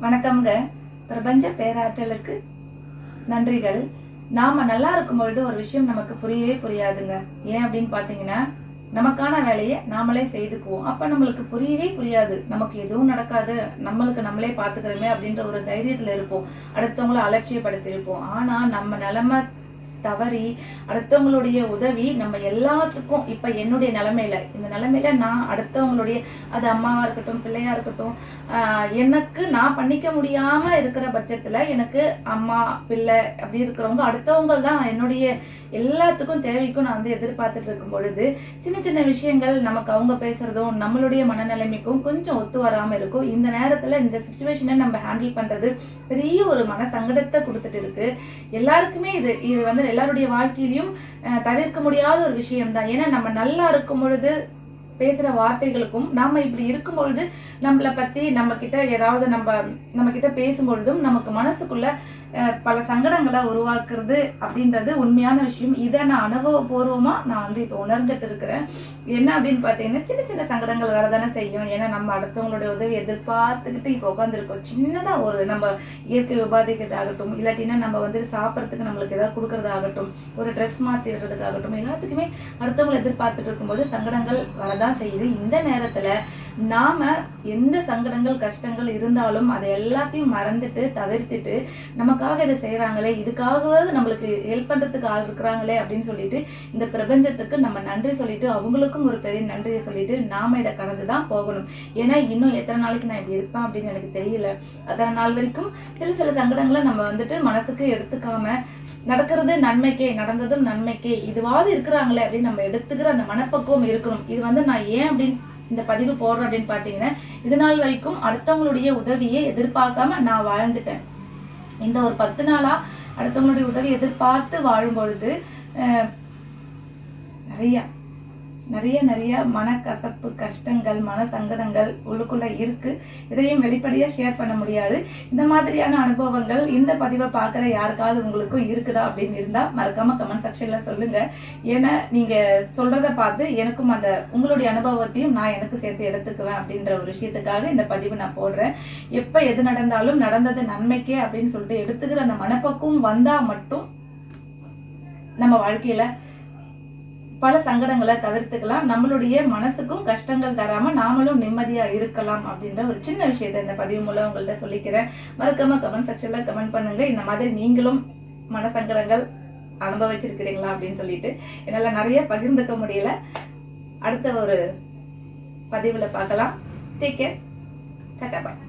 வணக்கம்ங்க. பிரபஞ்ச பேராற்றலுக்கு நன்றிகள். நாம நல்லா இருக்கும் பொழுது ஒரு விஷயம் நமக்கு புரியவே புரியாதுங்க. ஏன் அப்படின்னு பாத்தீங்கன்னா நமக்கான வேலையை நாமளே செய்துக்குவோம். அப்ப நம்மளுக்கு புரியவே புரியாது. நமக்கு எதுவும் நடக்காது. நம்மளுக்கு நம்மளே பாத்துக்கிறோமே அப்படின்ற ஒரு தைரியத்துல இருப்போம். அடுத்தவங்களை அலட்சியப்படுத்தி இருப்போம் ஆனா நம்ம நிலைமை தவறி அடுத்தவங்களுடைய உதவி நம்ம எல்லாத்துக்கும் இப்ப என்னுடைய நிலைமையில. இந்த நிலைமையில நான் அடுத்தவங்களுடைய அது அம்மாவா இருக்கட்டும் பிள்ளையா இருக்கட்டும் எனக்கு நான் பண்ணிக்க முடியாம இருக்கிற பட்சத்துல எனக்கு அம்மா பிள்ளை அப்படி இருக்கிறவங்க அடுத்தவங்க தான் என்னுடைய எல்லாத்துக்கும் தேவைக்கும் நான் வந்து எதிர்பார்த்துட்டு இருக்கும் பொழுது சின்ன சின்ன விஷயங்கள் நமக்கு அவங்க பேசுறதும் நம்மளுடைய மனநிலைமைக்கும் கொஞ்சம் ஒத்து வராம இருக்கும். இந்த நேரத்துல இந்த சுச்சுவேஷனை நம்ம ஹேண்டில் பண்றது பெரிய ஒரு மன சங்கடத்தை கொடுத்துட்டு இருக்கு. எல்லாருக்குமே இது இது வந்து எல்லாருடைய வாழ்க்கையிலையும் தவிர்க்க முடியாத ஒரு விஷயம் தான் ஏன்னா நம்ம நல்லா இருக்கும் பொழுது பேசுகிற வார்த்தைகளுக்கும் நாம் இப்படி இருக்கும் பொழுது நம்மளை பற்றி நம்ம ஏதாவது நம்ம நம்மக்கிட்ட பேசும்பொழுதும் நமக்கு மனசுக்குள்ள பல சங்கடங்களை உருவாக்குறது அப்படின்றது உண்மையான விஷயம். இதை நான் அனுபவபூர்வமாக நான் வந்து இப்போ உணர்ந்துட்டு இருக்கிறேன். என்ன அப்படின்னு பார்த்தீங்கன்னா சின்ன சின்ன சங்கடங்கள் வரதானே செய்யும். ஏன்னா நம்ம அடுத்தவங்களுடைய உதவி எதிர்பார்த்துக்கிட்டு இப்போ உட்காந்துருக்கோம் சின்னதாக ஒரு நம்ம இயற்கை உபாதிக்கிறதாகட்டும் இல்லாட்டின்னா நம்ம வந்து சாப்பிட்றதுக்கு நம்மளுக்கு ஏதாவது கொடுக்கறதாகட்டும் ஒரு ட்ரெஸ் மாற்றிடுறதுக்காகட்டும் எல்லாத்துக்குமே அடுத்தவங்களை எதிர்பார்த்துட்டு இருக்கும்போது சங்கடங்கள் வரதான் செய்யுது இந்த நேரத்துல நாம எந்த சங்கடங்கள் கஷ்டங்கள் இருந்தாலும் அதை எல்லாத்தையும் மறந்துட்டு தவிர்த்துட்டு நமக்காக இதை செய்கிறாங்களே இதுக்காகவாவது நம்மளுக்கு ஹெல்ப் பண்ணுறதுக்கு ஆள் இருக்கிறாங்களே அப்படின்னு சொல்லிட்டு இந்த பிரபஞ்சத்துக்கு நம்ம நன்றி சொல்லிட்டு அவங்களுக்கும் ஒரு பெரிய நன்றியை சொல்லிட்டு நாம இதை கடந்து தான் போகணும். ஏன்னா இன்னும் எத்தனை நாளைக்கு நான் இப்படி இருப்பேன் அப்படின்னு எனக்கு தெரியல. அத்தனை நாள் வரைக்கும் சில சில சங்கடங்களை நம்ம வந்துட்டு மனசுக்கு எடுத்துக்காம நடக்கிறது நன்மைக்கே நடந்ததும் நன்மைக்கே இதுவாவது இருக்கிறாங்களே அப்படின்னு நம்ம எடுத்துக்கிற அந்த மனப்பக்குவம் இருக்கணும். இது வந்து நான் ஏன் அப்படின்னு இந்த பதிவு போடுறோம் அப்படின்னு பார்த்தீங்கன்னா இது நாள் வரைக்கும் அடுத்தவங்களுடைய உதவியை எதிர்பார்க்காம நான் வாழ்ந்துட்டேன். இந்த ஒரு பத்து நாளா அடுத்தவங்களுடைய உதவி எதிர்பார்த்து வாழும் பொழுது அஹ், நிறைய நிறைய மனக்கசப்பு கஷ்டங்கள் மன சங்கடங்கள் உள்ளுக்குள்ள இருக்கு. இதையும் வெளிப்படையாக ஷேர் பண்ண முடியாது. இந்த மாதிரியான அனுபவங்கள் இந்த பதிவை பார்க்குற யாருக்காவது உங்களுக்கும் இருக்குதா அப்படின்னு இருந்தால் மறக்காமல் கமெண்ட் செக்ஷனில் சொல்லுங்கள் ஏன்னா நீங்கள் சொல்கிறத பார்த்து எனக்கும் அந்த உங்களுடைய அனுபவத்தையும் நான் எனக்கு சேர்த்து எடுத்துக்குவேன் அப்படின்ற ஒரு விஷயத்துக்காக இந்த பதிவு நான் போடுறேன். எப்போ எது நடந்தாலும் நடந்தது நன்மைக்கே அப்படின்னு சொல்லிட்டு எடுத்துக்கிற அந்த மனப்பக்குவம் வந்தால் மட்டும் நம்ம வாழ்க்கையில் பல சங்கடங்களை தவிர்த்துக்கலாம். நம்மளுடைய மனசுக்கும் கஷ்டங்கள் தராம நாமளும் நிம்மதியா இருக்கலாம் அப்படின்ற ஒரு சின்ன விஷயத்தை இந்த பதிவு மூலம் உங்கள்ட்ட சொல்லிக்கிறேன். மறக்காம கமெண்ட் செக்ஷன்ல கமெண்ட் பண்ணுங்க. இந்த மாதிரி நீங்களும் மன சங்கடங்கள் அனுபவிச்சிருக்கிறீங்களா அப்படின்னு சொல்லிட்டு என்னால நிறைய பகிர்ந்துக்க முடியல. அடுத்த ஒரு பதிவுல பார்க்கலாம். டேக் கேர் டாட்டா பாய்